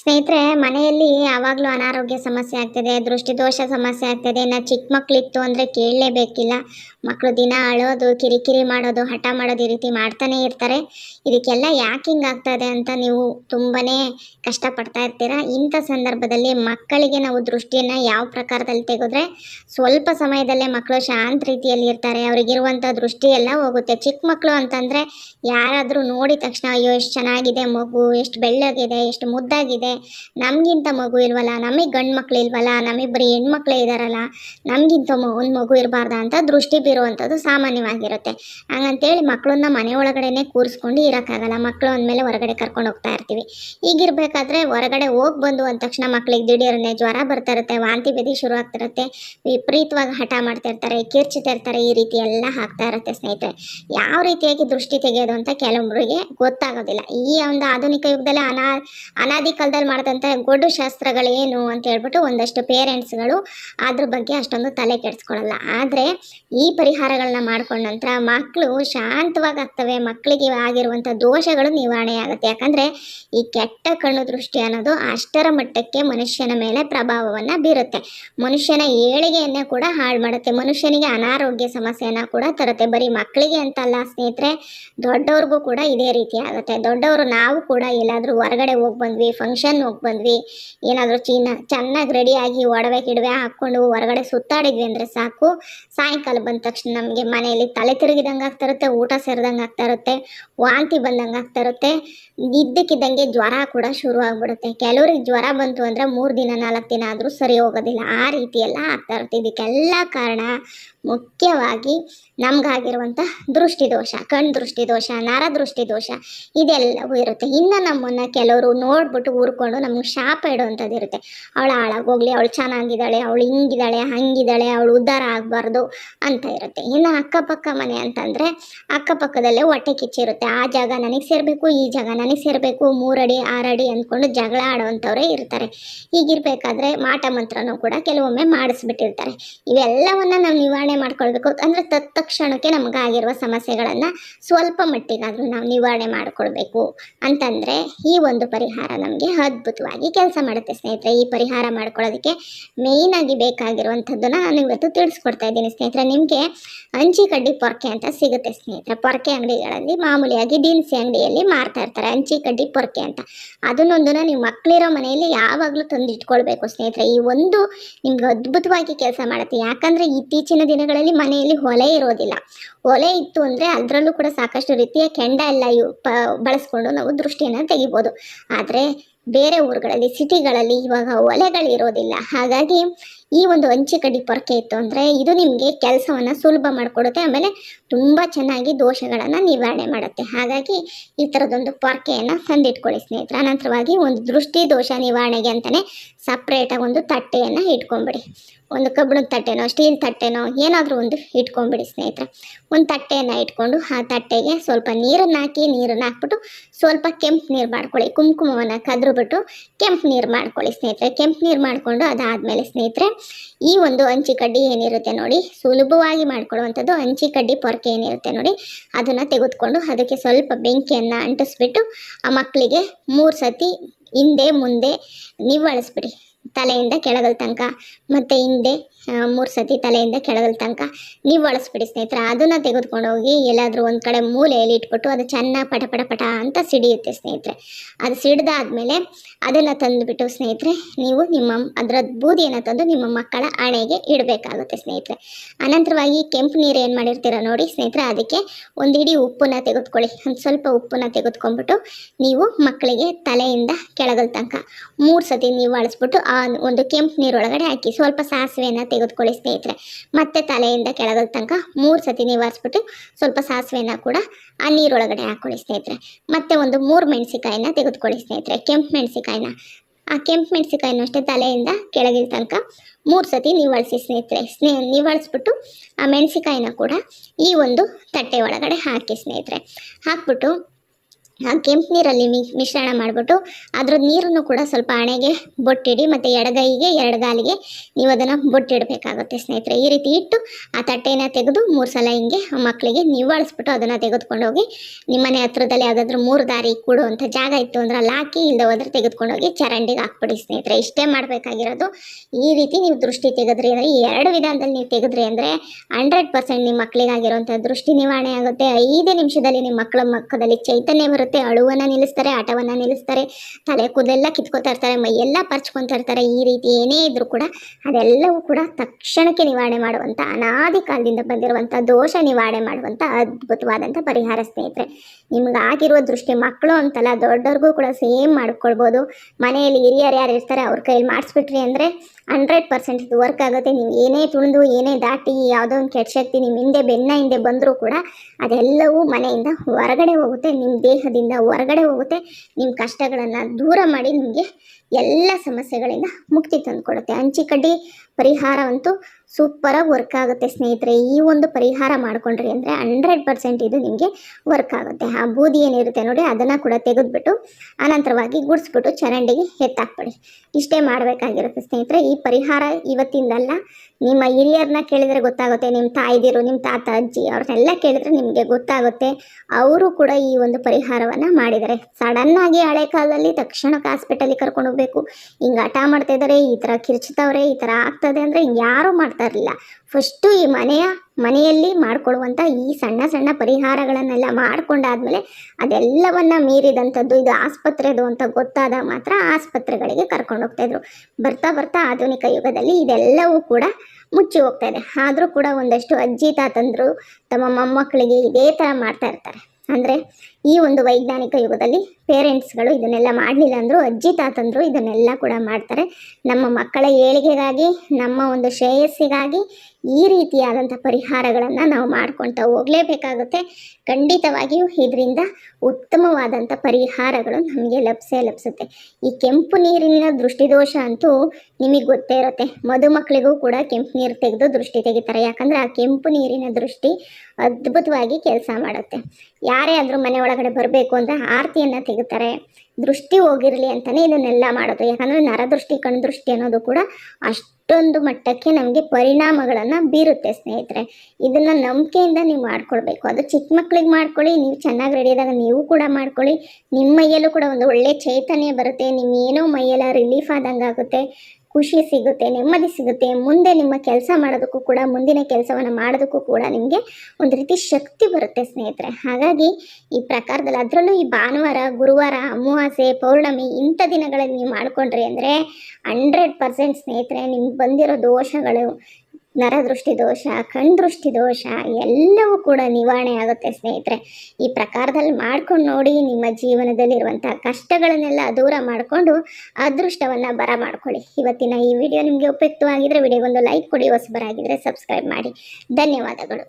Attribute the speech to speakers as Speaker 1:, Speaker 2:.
Speaker 1: ಸ್ನೇಹಿತರೆ, ಮನೆಯಲ್ಲಿ ಯಾವಾಗಲೂ ಅನಾರೋಗ್ಯ ಸಮಸ್ಯೆ ಆಗ್ತದೆ, ದೃಷ್ಟಿದೋಷ ಸಮಸ್ಯೆ ಆಗ್ತದೆ, ಇನ್ನು ಚಿಕ್ಕ ಮಕ್ಕಳಿತ್ತು ಅಂದರೆ ಕೇಳಲೇಬೇಕಿಲ್ಲ. ಮಕ್ಕಳು ದಿನ ಅಳೋದು, ಕಿರಿಕಿರಿ ಮಾಡೋದು, ಹಠ ಮಾಡೋದು ಈ ರೀತಿ ಮಾಡ್ತಾನೆ ಇರ್ತಾರೆ. ಇದಕ್ಕೆಲ್ಲ ಯಾಕೆ ಹಿಂಗಾಗ್ತದೆ ಅಂತ ನೀವು ತುಂಬಾ ಕಷ್ಟಪಡ್ತಾ ಇರ್ತೀರಾ? ಇಂಥ ಸಂದರ್ಭದಲ್ಲಿ ಮಕ್ಕಳಿಗೆ ನಾವು ದೃಷ್ಟಿಯನ್ನು ಯಾವ ಪ್ರಕಾರದಲ್ಲಿ ತೆಗೆದ್ರೆ ಸ್ವಲ್ಪ ಸಮಯದಲ್ಲೇ ಮಕ್ಕಳು ಶಾಂತ ರೀತಿಯಲ್ಲಿ ಇರ್ತಾರೆ ಅವರಿಗಿರುವಂಥ ದೃಷ್ಟಿ ಎಲ್ಲ ಹೋಗುತ್ತೆ. ಚಿಕ್ಕ ಮಕ್ಕಳು ಅಂತಂದರೆ ಯಾರಾದರೂ ನೋಡಿದ ತಕ್ಷಣ, ಅಯ್ಯೋ, ಎಷ್ಟು ಚೆನ್ನಾಗಿದೆ ಮಗು, ಎಷ್ಟು ಬೆಳ್ಳಗಿದೆ, ಎಷ್ಟು ಮುದ್ದಾಗಿದೆ ನಮಗಿಂತ ಮಗು ಇಲ್ವಲ್ಲ, ನಮಗೆ ಗಂಡು ಮಕ್ಳು ಇಲ್ವಲ್ಲ ನಮಗೆ ಬರೀ ಹೆಣ್ಮಕ್ಳೇ ಇದ್ದಾರಲ್ಲ ನಮಗಿಂತ ಒಂದು ಮಗು ಇರಬಾರ್ದ ಅಂತ ದೃಷ್ಟಿ ಬೀರುವಂಥದ್ದು ಸಾಮಾನ್ಯವಾಗಿರುತ್ತೆ. ಹಂಗಂತೇಳಿ ಮಕ್ಕಳನ್ನ ಮನೆ ಒಳಗಡೆನೆ ಕೂರಿಸ್ಕೊಂಡು ಇರೋಕ್ಕಾಗಲ್ಲ. ಮಕ್ಕಳು ಅಂದಮೇಲೆ ಹೊರಗಡೆ ಕರ್ಕೊಂಡು ಹೋಗ್ತಾ ಇರ್ತೀವಿ. ಈಗಿರಬೇಕಾದ್ರೆ ಹೊರಗಡೆ ಹೋಗಿ ಬಂದು ಅಂದ ತಕ್ಷಣ ಮಕ್ಳಿಗೆ ದಿಢೀರನೆ ಜ್ವರ ಬರ್ತಾ ಇರುತ್ತೆ, ವಾಂತಿ ಭೇದಿ ಶುರು ಆಗ್ತಿರುತ್ತೆ ವಿಪರೀತವಾಗಿ ಹಠ ಮಾಡ್ತಾ ಇರ್ತಾರೆ ಕಿರ್ಚುತ್ತಾ ಇರ್ತಾರೆ, ಈ ರೀತಿ ಎಲ್ಲ ಹಾಕ್ತಾ ಇರುತ್ತೆ ಸ್ನೇಹಿತರೆ. ಯಾವ ರೀತಿಯಾಗಿ ದೃಷ್ಟಿ ತೆಗೆಯೋದು ಅಂತ ಕೆಲವೊಬ್ಬರಿಗೆ ಗೊತ್ತಾಗೋದಿಲ್ಲ. ಈ ಒಂದು ಆಧುನಿಕ ಯುಗದಲ್ಲಿ ಅನಾ ಅನಾದಿ ಕಾಲದಲ್ಲಿ ಮಾಡಿದಂಥ ಗೊಡ್ಡು ಏನು ಅಂತ ಹೇಳ್ಬಿಟ್ಟು ಒಂದಷ್ಟು ಪೇರೆಂಟ್ಸ್ಗಳು ಅದ್ರ ಬಗ್ಗೆ ಅಷ್ಟೊಂದು ತಲೆ ಕೆಡಿಸ್ಕೊಳ್ಳಲ್ಲ ಆದರೆ ಈ ಪರಿಹಾರಗಳನ್ನ ಮಾಡ್ಕೊಂಡ ನಂತರ ಮಕ್ಕಳು ಶಾಂತವಾಗಿ ಆಗ್ತವೆ ಮಕ್ಕಳಿಗೆ ಆಗಿರುವಂಥ ದೋಷಗಳು ನಿವಾರಣೆ ಆಗುತ್ತೆ. ಯಾಕಂದರೆ ಈ ಕೆಟ್ಟ ಕಣ್ಣು ದೃಷ್ಟಿ ಅನ್ನೋದು ಅಷ್ಟರ ಮಟ್ಟಕ್ಕೆ ಮನುಷ್ಯನ ಮೇಲೆ ಪ್ರಭಾವವನ್ನು ಬೀರುತ್ತೆ. ಮನುಷ್ಯನ ಏಳಿಗೆಯನ್ನೇ ಕೂಡ ಹಾಳು ಮಾಡುತ್ತೆ. ಮನುಷ್ಯನಿಗೆ ಅನಾರೋಗ್ಯ ಸಮಸ್ಯೆಯನ್ನು ಕೂಡ ತರುತ್ತೆ. ಬರೀ ಮಕ್ಕಳಿಗೆ ಅಂತಲ್ಲ ಸ್ನೇಹಿತರೆ, ದೊಡ್ಡವ್ರಿಗೂ ಕೂಡ ಇದೇ ರೀತಿ ಆಗುತ್ತೆ. ದೊಡ್ಡವರು ನಾವು ಕೂಡ ಎಲ್ಲಾದರೂ ಹೊರಗಡೆ ಹೋಗಿ ಬಂದ್ವಿ ಫಂಕ್ಷನ್ ಹೋಗಿ ಬಂದ್ವಿ. ಏನಾದರೂ ಚೀನ, ಚೆನ್ನಾಗಿ ರೆಡಿಯಾಗಿ ಒಡವೆ, ಗಿಡವೆ ಹಾಕ್ಕೊಂಡು ಹೊರಗಡೆ ಸುತ್ತಾಡಿದ್ವಿ ಅಂದರೆ ಸಾಕು. ಸಾಯಂಕಾಲ ಬಂದ ತಕ್ಷಣ ನಮಗೆ ಮನೆಯಲ್ಲಿ ತಲೆ ತಿರುಗಿದಂಗೆ ಆಗ್ತಾ ಇರುತ್ತೆ, ಊಟ ಸೇರಿದಂಗೆ ಆಗ್ತಾ ಇರುತ್ತೆ, ವಾಂತಿ ಬಂದಂಗೆ ಆಗ್ತಾ ಇರುತ್ತೆ. ಇದ್ದಕ್ಕಿದ್ದಂಗೆ ಜ್ವರ ಕೂಡ ಶುರು ಆಗ್ಬಿಡುತ್ತೆ. ಕೆಲವ್ರಿಗೆ ಜ್ವರ ಬಂತು ಅಂದರೆ ಮೂರು ದಿನ, ನಾಲ್ಕು ದಿನ ಆದರೂ ಸರಿ ಹೋಗೋದಿಲ್ಲ. ಆ ರೀತಿ ಎಲ್ಲ ಆಗ್ತಾ ಇರುತ್ತೆ. ಇದಕ್ಕೆಲ್ಲ ಕಾರಣ ಮುಖ್ಯವಾಗಿ ನಮಗಾಗಿರುವಂಥ ದೃಷ್ಟಿದೋಷ ಕಣ್ಣು ದೃಷ್ಟಿದೋಷ ನರ ದೃಷ್ಟಿದೋಷ ಇದೆಲ್ಲವೂ ಇರುತ್ತೆ. ಇನ್ನು ನಮ್ಮನ್ನು ಕೆಲವರು ನೋಡ್ಬಿಟ್ಟು ಊರ್ಕೊಂಡು ನಮ್ಗೆ ಶಾಪ ಇಡುವಂಥದ್ದು ಇರುತ್ತೆ. ಅವಳು ಹಾಳಾಗೋಗ್ಲಿ ಅವಳು ಚೆನ್ನಾಗಿದ್ದಾಳೆ, ಅವಳು ಹಿಂಗಿದ್ದಾಳೆ, ಹಂಗಿದ್ದಾಳೆ, ಅವಳು ಉದ್ಧಾರ ಆಗಬಾರ್ದು ಅಂತ ಇರುತ್ತೆ. ಇನ್ನು ಅಕ್ಕಪಕ್ಕ ಮನೆ ಅಂತಂದರೆ ಅಕ್ಕಪಕ್ಕದಲ್ಲೇ ಹೊಟ್ಟೆ ಕಿಚ್ಚಿರುತ್ತೆ ಆ ಜಾಗ ನನಗೆ ಸೇರಬೇಕು, ಈ ಜಾಗ ನನಗೆ ಸೇರಬೇಕು, ಮೂರಡಿ, ಆರಡಿ ಅಂದ್ಕೊಂಡು ಜಗಳ ಆಡೋವಂಥವ್ರೇ ಇರ್ತಾರೆ. ಹೀಗಿರಬೇಕಾದ್ರೆ ಮಾಟ ಮಂತ್ರನೂ ಕೂಡ ಕೆಲವೊಮ್ಮೆ ಮಾಡಿಸ್ಬಿಟ್ಟಿರ್ತಾರೆ. ಇವೆಲ್ಲವನ್ನು ನಾವು ನಿವಾರಣೆ ಮಾಡ್ಕೊಳ್ಬೇಕು. ಅಂದರೆ ತತ್ಕ್ಷಣಕ್ಕೆ ನಮಗಾಗಿರುವ ಸಮಸ್ಯೆಗಳನ್ನು ಸ್ವಲ್ಪ ಮಟ್ಟಿಗಾದರೂ ನಾವು ನಿವಾರಣೆ ಮಾಡಿಕೊಳ್ಬೇಕು. ಅಂತಂದರೆ ಈ ಒಂದು ಪರಿಹಾರ ನಮಗೆ ಅದ್ಭುತವಾಗಿ ಕೆಲಸ ಮಾಡುತ್ತೆ ಸ್ನೇಹಿತರೆ, ಈ ಪರಿಹಾರ ಮಾಡ್ಕೊಳ್ಳೋದಕ್ಕೆ ಮೇಯ್ನಾಗಿ ಬೇಕಾಗಿರುವಂಥದ್ದನ್ನು ನಾನು ಇವತ್ತು ತಿಳಿಸ್ಕೊಡ್ತಾ ಇದ್ದೀನಿ ಸ್ನೇಹಿತರೆ. ನಿಮಗೆ ಅಂಚಿ ಕಡ್ಡಿ ಪೊರಕೆ ಅಂತ ಸಿಗುತ್ತೆ ಸ್ನೇಹಿತರೆ. ಪೊರಕೆ ಅಂಗಡಿಗಳಲ್ಲಿ ಮಾಮೂಲಿಯಾಗಿ ದಿನಸಿ ಅಂಗಡಿಯಲ್ಲಿ ಮಾರ್ತಾ ಇರ್ತಾರೆ ಹಂಚಿ ಕಡ್ಡಿ ಪೊರಕೆ ಅಂತ. ಅದನ್ನೊಂದನ್ನು ನೀವು ಮಕ್ಕಳಿರೋ ಮನೆಯಲ್ಲಿ ಯಾವಾಗಲೂ ತಂದು ಇಟ್ಕೊಳ್ಬೇಕು ಸ್ನೇಹಿತರೆ. ಈ ಒಂದು ನಿಮ್ಗೆ ಅದ್ಭುತವಾಗಿ ಕೆಲಸ ಮಾಡುತ್ತೆ. ಯಾಕಂದರೆ ಇತ್ತೀಚಿನ ದಿನಗಳಲ್ಲಿ ಮನೆಯಲ್ಲಿ ಒಲೆ ಇರೋದಿಲ್ಲ. ಒಲೆ ಇತ್ತು ಅಂದರೆ ಅದರಲ್ಲೂ ಕೂಡ ಸಾಕಷ್ಟು ರೀತಿಯ ಕೆಂಡ ಎಲ್ಲ ಇವು ಬಳಸ್ಕೊಂಡು ನಾವು ದೃಷ್ಟಿಯನ್ನು ತೆಗಿಬೋದು. ಆದರೆ ಬೇರೆ ಊರುಗಳಲ್ಲಿ ಸಿಟಿಗಳಲ್ಲಿ ಇವಾಗ ಒಲೆಗಳಿರೋದಿಲ್ಲ. ಹಾಗಾಗಿ ಈ ಒಂದು ಅಂಚೆ ಕಡಿ ಪೊರಕೆ ಇತ್ತು ಅಂದರೆ ಇದು ನಿಮಗೆ ಕೆಲಸವನ್ನು ಸುಲಭ ಮಾಡಿಕೊಡುತ್ತೆ, ಆಮೇಲೆ ತುಂಬ ಚೆನ್ನಾಗಿ ದೋಷಗಳನ್ನು ನಿವಾರಣೆ ಮಾಡುತ್ತೆ. ಹಾಗಾಗಿ ಈ ಥರದೊಂದು ಪೊರಕೆಯನ್ನು ತಂದಿಟ್ಕೊಳ್ಳಿ ಸ್ನೇಹಿತರ. ಅನಂತರವಾಗಿ ಒಂದು ದೃಷ್ಟಿ ದೋಷ ನಿವಾರಣೆಗೆ ಅಂತಲೇ ಸಪ್ರೇಟಾಗಿ ಒಂದು ತಟ್ಟೆಯನ್ನು ಇಟ್ಕೊಂಬಿಡಿ. ಒಂದು ಕಬ್ಬಿಣದ ತಟ್ಟೆನೋ ಸ್ಟೀಲ್ ತಟ್ಟೆನೋ, ಏನಾದರೂ ಒಂದು ಇಟ್ಕೊಂಬಿಡಿ ಸ್ನೇಹಿತರೆ. ಒಂದು ತಟ್ಟೆಯನ್ನು ಇಟ್ಕೊಂಡು ಆ ತಟ್ಟೆಗೆ ಸ್ವಲ್ಪ ನೀರನ್ನು ಹಾಕಿ, ನೀರನ್ನು ಹಾಕ್ಬಿಟ್ಟು ಸ್ವಲ್ಪ ಕೆಂಪು ನೀರು ಮಾಡ್ಕೊಳ್ಳಿ. ಕುಂಕುಮವನ್ನು ಕದ್ರುಬಿಟ್ಟು ಕೆಂಪು ನೀರು ಮಾಡ್ಕೊಳ್ಳಿ ಸ್ನೇಹಿತರೆ. ಕೆಂಪು ನೀರು ಮಾಡಿಕೊಂಡು ಅದಾದಮೇಲೆ ಸ್ನೇಹಿತರೆ ಈ ಒಂದು ಅಂಚಿ ಕಡ್ಡಿ ಏನಿರುತ್ತೆ ನೋಡಿ, ಸುಲಭವಾಗಿ ಮಾಡ್ಕೊಳ್ಳುವಂಥದ್ದು ಅಂಚಿ ಕಡ್ಡಿ ಪೊರಕೆ ಏನಿರುತ್ತೆ ನೋಡಿ, ಅದನ್ನು ತೆಗೆದುಕೊಂಡು ಅದಕ್ಕೆ ಸ್ವಲ್ಪ ಬೆಂಕಿಯನ್ನು ಅಂಟಿಸ್ಬಿಟ್ಟು ಆ ಮಕ್ಕಳಿಗೆ ಮೂರು ಸತಿ ಹಿಂದೆ ಮುಂದೆ ನಿವ್ವಳಿಸ್ಬಿಡಿ. ತಲೆಯಿಂದ ಕೆಳಗಲ್ ತನಕ, ಮತ್ತು ಹಿಂದೆ ಮೂರು ಸತಿ ತಲೆಯಿಂದ ಕೆಳಗಲ್ ತನಕ ನೀವು ಬಳಸ್ಬಿಡಿ ಸ್ನೇಹಿತರೆ. ಅದನ್ನು ತೆಗೆದುಕೊಂಡು ಹೋಗಿ ಎಲ್ಲಾದರೂ ಒಂದು ಕಡೆ ಮೂಲೆಯಲ್ಲಿ ಇಟ್ಬಿಟ್ಟು ಅದು ಚೆನ್ನಾಗಿ ಪಟ ಪಟ ಪಟ ಅಂತ ಸಿಡಿಯುತ್ತೆ ಸ್ನೇಹಿತರೆ. ಅದು ಸಿಡ್ದಾದ್ಮೇಲೆ ಅದನ್ನು ತಂದುಬಿಟ್ಟು ಸ್ನೇಹಿತರೆ, ನೀವು ನಿಮ್ಮ ಅದರ ಬೂದಿಯನ್ನು ತಂದು ನಿಮ್ಮ ಮಕ್ಕಳ ಹಣೆಗೆ ಇಡಬೇಕಾಗುತ್ತೆ ಸ್ನೇಹಿತರೆ. ಅನಂತರವಾಗಿ ಕೆಂಪು ನೀರು ಏನು ಮಾಡಿರ್ತೀರ ನೋಡಿ ಸ್ನೇಹಿತರೆ, ಅದಕ್ಕೆ ಒಂದು ಇಡೀ ಉಪ್ಪನ್ನ ತೆಗೆದುಕೊಳ್ಳಿ. ಒಂದು ಸ್ವಲ್ಪ ಉಪ್ಪನ್ನ ತೆಗೆದುಕೊಂಡ್ಬಿಟ್ಟು ನೀವು ಮಕ್ಕಳಿಗೆ ತಲೆಯಿಂದ ಕೆಳಗಲ್ ತನಕ ಮೂರು ಸತಿ ನೀವು ಬಳಸ್ಬಿಟ್ಟು ಆ ಒಂದು ಕೆಂಪು ನೀರೊಳಗಡೆ ಹಾಕಿ ಸ್ವಲ್ಪ ಸಾಸಿವೆಯನ್ನು ತೆಗೆದುಕೊಳ್ಳಿ ಸ್ನೇಹಿತರೆ. ಮತ್ತೆ ತಲೆಯಿಂದ ಕೆಳಗಲ್ ತನಕ ಮೂರು ಸತಿ ನಿವಾರಿಸ್ಬಿಟ್ಟು ಸ್ವಲ್ಪ ಸಾಸಿವೆಯನ್ನು ಕೂಡ ಆ ನೀರೊಳಗಡೆ ಹಾಕೊಳ್ಳಿ ಸ್ನೇಹಿತರೆ. ಮತ್ತೆ ಒಂದು ಮೂರು ಮೆಣಸಿಕಾಯಿನ ತೆಗೆದುಕೊಳ್ಳಿ ಸ್ನೇಹಿತರೆ. ಕೆಂಪು ಮೆಣಸಿಕಾಯಿನ ಆ ಕೆಂಪು ಮೆಣಸಿಕಾಯಿನೂ ಅಷ್ಟೇ ತಲೆಯಿಂದ ಕೆಳಗಿನ ತನಕ ಮೂರು ಸತಿ ನಿವಾಳಿಸಿ ಸ್ನೇಹಿತರೆ. ಸ್ನೇ ನಿವಾಳಿಸ್ಬಿಟ್ಟು ಆ ಮೆಣಸಿಕಾಯಿನ ಕೂಡ ಈ ಒಂದು ತಟ್ಟೆ ಒಳಗಡೆ ಹಾಕಿ ಸ್ನೇಹಿತರೆ. ಹಾಕ್ಬಿಟ್ಟು ಕೆಂಪು ನೀರಲ್ಲಿ ಮಿಶ್ರಣ ಮಾಡಿಬಿಟ್ಟು ಅದ್ರ ನೀರನ್ನು ಕೂಡ ಸ್ವಲ್ಪ ಹಣೆಗೆ ಬೊಟ್ಟಿಡಿ ಮತ್ತು ಎಡಗೈಗೆ ಎಡಗಾಲಿಗೆ ನೀವು ಅದನ್ನು ಬೊಟ್ಟಿಡಬೇಕಾಗುತ್ತೆ ಸ್ನೇಹಿತರೆ. ಈ ರೀತಿ ಇಟ್ಟು ಆ ತಟ್ಟೆನ ತೆಗೆದು ಮೂರು ಸಲ ಹಿಂಗೆ ಮಕ್ಕಳಿಗೆ ನಿವಾಳಿಸ್ಬಿಟ್ಟು ಅದನ್ನು ತೆಗೆದುಕೊಂಡು ಹೋಗಿ ನಿಮ್ಮನೆ ಹತ್ರದಲ್ಲಿ ಯಾವುದಾದ್ರೂ ಮೂರು ದಾರಿ ಕೂಡುವಂಥ ಜಾಗ ಇತ್ತು ಅಂದ್ರೆ ಅಲ್ಲಿ ಹಾಕಿ ಇಲ್ಲದೆ ಹೋದ್ರೆ ತೆಗೆದುಕೊಂಡು ಹೋಗಿ ಚರಂಡಿಗೆ ಹಾಕ್ಬಿಡಿ ಸ್ನೇಹಿತರೆ. ಇಷ್ಟೇ ಮಾಡಬೇಕಾಗಿರೋದು. ಈ ರೀತಿ ನೀವು ದೃಷ್ಟಿ ತೆಗೆದ್ರಿ ಅಂದರೆ ಈ ಎರಡು ವಿಧಾನದಲ್ಲಿ ನೀವು ತೆಗೆದ್ರಿ ಅಂದರೆ ಹಂಡ್ರೆಡ್ ಪರ್ಸೆಂಟ್ ನಿಮ್ಮ ಮಕ್ಕಳಿಗಾಗಿರುವಂಥ ದೃಷ್ಟಿ ನಿವಾರಣೆ ಆಗುತ್ತೆ. ಐದೇ ನಿಮಿಷದಲ್ಲಿ ನಿಮ್ಮ ಮಕ್ಕಳ ಮಕ್ಕದಲ್ಲಿ ಚೈತನ್ಯ ಬರುತ್ತೆ. ಅಳುವನ್ನು ನಿಲ್ಲಿಸ್ತಾರೆ, ಆಟವನ್ನು ನಿಲ್ಲಿಸ್ತಾರೆ, ತಲೆ ಕೂದಲೆಲ್ಲ ಕಿತ್ಕೋತಾ ಇರ್ತಾರೆ, ಮೈಯೆಲ್ಲ ಪರ್ಚ್ಕೊತಾ ಇರ್ತಾರೆ, ಈ ರೀತಿ ಏನೇ ಇದ್ರೂ ಕೂಡ ಅದೆಲ್ಲವೂ ಕೂಡ ತಕ್ಷಣಕ್ಕೆ ನಿವಾರಣೆ ಮಾಡುವಂಥ ಅನಾದಿ ಕಾಲದಿಂದ ಬಂದಿರುವಂಥ ದೋಷ ನಿವಾರಣೆ ಮಾಡುವಂಥ ಅದ್ಭುತವಾದಂಥ ಪರಿಹಾರ ಸ್ನೇಹಿತರೆ. ನಿಮ್ಗೆ ಆಗಿರುವ ದೃಷ್ಟಿ ಮಕ್ಕಳು ಅಂತಲ್ಲ, ದೊಡ್ಡವ್ರಿಗೂ ಕೂಡ ಸೇಮ್ ಮಾಡ್ಕೊಳ್ಬೋದು. ಮನೆಯಲ್ಲಿ ಹಿರಿಯರು ಯಾರು ಇರ್ತಾರೆ, ಅವ್ರ ಕೈಯಲ್ಲಿ ಮಾಡಿಸ್ಬಿಟ್ರಿ ಅಂದರೆ ಹಂಡ್ರೆಡ್ ಪರ್ಸೆಂಟ್ ಇದು ವರ್ಕ್ ಆಗುತ್ತೆ. ನೀವು ಏನೇ ತುಳಿದು, ಏನೇ ದಾಟಿ, ಯಾವುದೋ ಒಂದು ಕೆಟ್ಟ ಶಕ್ತಿ ನಿಮ್ಮ ಹಿಂದೆ, ಬೆನ್ನ ಹಿಂದೆ ಬಂದರೂ ಕೂಡ ಅದೆಲ್ಲವೂ ಮನೆಯಿಂದ ಹೊರಗಡೆ ಹೋಗುತ್ತೆ. ನಿಮ್ಮ ದೇಹದಿಂದ ಹೊರಗಡೆ ಹೋಗುತ್ತೆ. ನಿಮ್ಮ ಕಷ್ಟಗಳನ್ನು ದೂರ ಮಾಡಿ ನಿಮಗೆ ಎಲ್ಲ ಸಮಸ್ಯೆಗಳಿಂದ ಮುಕ್ತಿ ತಂದುಕೊಡುತ್ತೆ. ಅಂಚಿಕಡ್ಡಿ ಪರಿಹಾರವಂತೂ ಸೂಪರಾಗಿ ವರ್ಕ್ ಆಗುತ್ತೆ ಸ್ನೇಹಿತರೆ. ಈ ಒಂದು ಪರಿಹಾರ ಮಾಡ್ಕೊಂಡ್ರಿ ಅಂದರೆ ಹಂಡ್ರೆಡ್ ಪರ್ಸೆಂಟ್ ಇದು ನಿಮಗೆ ವರ್ಕ್ ಆಗುತ್ತೆ. ಆ ಬೂದಿ ಏನಿರುತ್ತೆ ನೋಡಿ, ಅದನ್ನು ಕೂಡ ತೆಗೆದುಬಿಟ್ಟು ಅನಂತರವಾಗಿ ಗುಡಿಸ್ಬಿಟ್ಟು ಚರಂಡಿಗೆ ಎತ್ತಾಕ್ಬಿಡಿ. ಇಷ್ಟೇ ಮಾಡಬೇಕಾಗಿರುತ್ತೆ ಸ್ನೇಹಿತರೆ. ಈ ಪರಿಹಾರ ಇವತ್ತಿಂದಲ್ಲ ನಿಮ್ಮ ಹಿರಿಯರನ್ನ ಕೇಳಿದರೆ ಗೊತ್ತಾಗುತ್ತೆ ನಿಮ್ಮ ತಾಯಿದಿರು ನಿಮ್ಮ ತಾತ, ಅಜ್ಜಿ ಅವ್ರನ್ನೆಲ್ಲ ಕೇಳಿದ್ರೆ ನಿಮಗೆ ಗೊತ್ತಾಗುತ್ತೆ. ಅವರು ಕೂಡ ಈ ಒಂದು ಪರಿಹಾರವನ್ನು ಮಾಡಿದ್ದಾರೆ. ಸಡನ್ನಾಗಿ ಹಳೆ ಕಾಲದಲ್ಲಿ ತಕ್ಷಣಕ್ಕೆ ಹಾಸ್ಪಿಟಲಿಗೆ ಕರ್ಕೊಂಡು ಹೋಗಬೇಕು. ಹಿಂಗೆ ಹಠ ಮಾಡ್ತಾ ಇದ್ದಾರೆ ಈ ಥರ ಕಿರ್ಚುತ್ತವ್ರೆ ಈ ಥರ ಆಗ್ತದೆ ಅಂದರೆ ಯಾರು ಯಾರೂ ಮಾಡ್ತಾ ಇರಲಿಲ್ಲ ಫಸ್ಟು ಈ ಮನೆಯ, ಮನೆಯಲ್ಲಿ ಮಾಡಿಕೊಳ್ಳುವಂಥ ಈ ಸಣ್ಣ ಸಣ್ಣ ಪರಿಹಾರಗಳನ್ನೆಲ್ಲ ಮಾಡ್ಕೊಂಡಾದ್ಮೇಲೆ ಅದೆಲ್ಲವನ್ನ ಮೀರಿದಂಥದ್ದು, ಇದು ಆಸ್ಪತ್ರೆದು ಅಂತ ಗೊತ್ತಾದ ಮಾತ್ರ ಆಸ್ಪತ್ರೆಗಳಿಗೆ ಕರ್ಕೊಂಡು ಹೋಗ್ತಾಯಿದ್ರು ಬರ್ತಾ ಬರ್ತಾ ಆಧುನಿಕ ಯುಗದಲ್ಲಿ ಇದೆಲ್ಲವೂ ಕೂಡ ಮುಚ್ಚಿ ಹೋಗ್ತಾ ಇದೆ. ಆದರೂ ಕೂಡ ಒಂದಷ್ಟು ಅಜ್ಜಿ ತಾತಂದರು ತಮ್ಮ ಮೊಮ್ಮಕ್ಕಳಿಗೆ ಇದೇ ಥರ ಮಾಡ್ತಾ ಇರ್ತಾರೆ. ಅಂದರೆ ಈ ಒಂದು ವೈಜ್ಞಾನಿಕ ಯುಗದಲ್ಲಿ ಪೇರೆಂಟ್ಸ್ಗಳು ಇದನ್ನೆಲ್ಲ ಮಾಡಲಿಲ್ಲ ಅಂದರೂ, ಅಜ್ಜಿ ತಾತಂದ್ರು ಇದನ್ನೆಲ್ಲ ಕೂಡ ಮಾಡ್ತಾರೆ. ನಮ್ಮ ಮಕ್ಕಳ ಏಳಿಗೆಗಾಗಿ, ನಮ್ಮ ಒಂದು ಶ್ರೇಯಸ್ಸಿಗಾಗಿ ಈ ರೀತಿಯಾದಂಥ ಪರಿಹಾರಗಳನ್ನು ನಾವು ಮಾಡ್ಕೊಳ್ತಾ ಹೋಗಲೇಬೇಕಾಗುತ್ತೆ. ಖಂಡಿತವಾಗಿಯೂ ಇದರಿಂದ ಉತ್ತಮವಾದಂಥ ಪರಿಹಾರಗಳು ನಮಗೆ ಲಭಿಸೇ ಲಭಿಸುತ್ತೆ. ಈ ಕೆಂಪು ನೀರಿನ ದೃಷ್ಟಿದೋಷ ಅಂತೂ ನಿಮಗೆ ಗೊತ್ತೇ ಇರುತ್ತೆ. ಮಧುಮಕ್ಕಳಿಗೂ ಕೂಡ ಕೆಂಪು ನೀರು ತೆಗೆದು ದೃಷ್ಟಿ ತೆಗಿತಾರೆ. ಯಾಕಂದರೆ ಆ ಕೆಂಪು ನೀರಿನ ದೃಷ್ಟಿ ಅದ್ಭುತವಾಗಿ ಕೆಲಸ ಮಾಡುತ್ತೆ. ಯಾರೇ ಆದರೂ ಮನೆ ಒಳಗಡೆ ಬರಬೇಕು ಅಂದರೆ ಆರತಿಯನ್ನು ತೆಗಿತಾರೆ. ದೃಷ್ಟಿ ಹೋಗಿರಲಿ ಅಂತಲೇ ಇದನ್ನೆಲ್ಲ ಮಾಡೋದು. ಯಾಕಂದರೆ ನರದೃಷ್ಟಿ, ಕಣ್ದೃಷ್ಟಿ ಅನ್ನೋದು ಕೂಡ ಅಷ್ಟೊಂದು ಮಟ್ಟಕ್ಕೆ ನಮಗೆ ಪರಿಣಾಮಗಳನ್ನು ಬೀರುತ್ತೆ ಸ್ನೇಹಿತರೆ. ಇದನ್ನು ನಂಬಿಕೆಯಿಂದ ನೀವು ಮಾಡ್ಕೊಳ್ಬೇಕು. ಅದು ಚಿಕ್ಕ ಮಕ್ಕಳಿಗೆ ಮಾಡ್ಕೊಳ್ಳಿ, ನೀವು ಚೆನ್ನಾಗಿ ರೆಡಿ ಆದಾಗ ನೀವು ಕೂಡ ಮಾಡ್ಕೊಳ್ಳಿ. ನಿಮ್ಮ ಮೈಯಲ್ಲೂ ಕೂಡ ಒಂದು ಒಳ್ಳೆ ಚೈತನ್ಯ ಬರುತ್ತೆ. ನಿಮ್ಮ ಏನೋ ಮೈಯೆಲ್ಲ ರಿಲೀಫ್ ಆದಂಗೆ ಆಗುತ್ತೆ ಖುಷಿ ಸಿಗುತ್ತೆ, ನೆಮ್ಮದಿ ಸಿಗುತ್ತೆ, ಮುಂದೆ ನಿಮ್ಮ ಕೆಲಸ ಮಾಡೋದಕ್ಕೂ ಕೂಡ, ಮುಂದಿನ ಕೆಲಸವನ್ನು ಮಾಡೋದಕ್ಕೂ ಕೂಡ ನಿಮಗೆ ಒಂದು ರೀತಿ ಶಕ್ತಿ ಬರುತ್ತೆ ಸ್ನೇಹಿತರೆ. ಹಾಗಾಗಿ ಈ ಪ್ರಕಾರದಲ್ಲಿ, ಅದರಲ್ಲೂ ಈ ಭಾನುವಾರ, ಗುರುವಾರ, ಅಮಾವಾಸ್ಯೆ, ಪೌರ್ಣಮಿ ಇಂಥ ದಿನಗಳಲ್ಲಿ ನೀವು ಮಾಡಿಕೊಂಡ್ರಿ ಅಂದರೆ ಹಂಡ್ರೆಡ್ ಪರ್ಸೆಂಟ್ ಸ್ನೇಹಿತರೆ, ನಿಮ್ಗೆ ಬಂದಿರೋ ದೋಷಗಳು ನರದೃಷ್ಟಿ ದೋಷ, ಕಣ್ದೃಷ್ಟಿ ದೋಷ ಎಲ್ಲವೂ ಕೂಡ ನಿವಾರಣೆ ಆಗುತ್ತೆ ಸ್ನೇಹಿತರೆ. ಈ ಪ್ರಕಾರದಲ್ಲಿ ಮಾಡ್ಕೊಂಡು ನೋಡಿ ನಿಮ್ಮ ಜೀವನದಲ್ಲಿರುವಂಥ ಕಷ್ಟಗಳನ್ನೆಲ್ಲ ದೂರ ಮಾಡಿಕೊಂಡು ಅದೃಷ್ಟವನ್ನು ಬರ ಮಾಡ್ಕೊಳ್ಳಿ. ಇವತ್ತಿನ ಈ ವಿಡಿಯೋ ನಿಮಗೆ ಉಪಯುಕ್ತವಾಗಿದ್ದರೆ ವಿಡಿಯೋಗೊಂದು ಲೈಕ್ ಕೊಡಿ ಹೊಸಬರಾಗಿದ್ದರೆ ಸಬ್ಸ್ಕ್ರೈಬ್ ಮಾಡಿ. ಧನ್ಯವಾದಗಳು.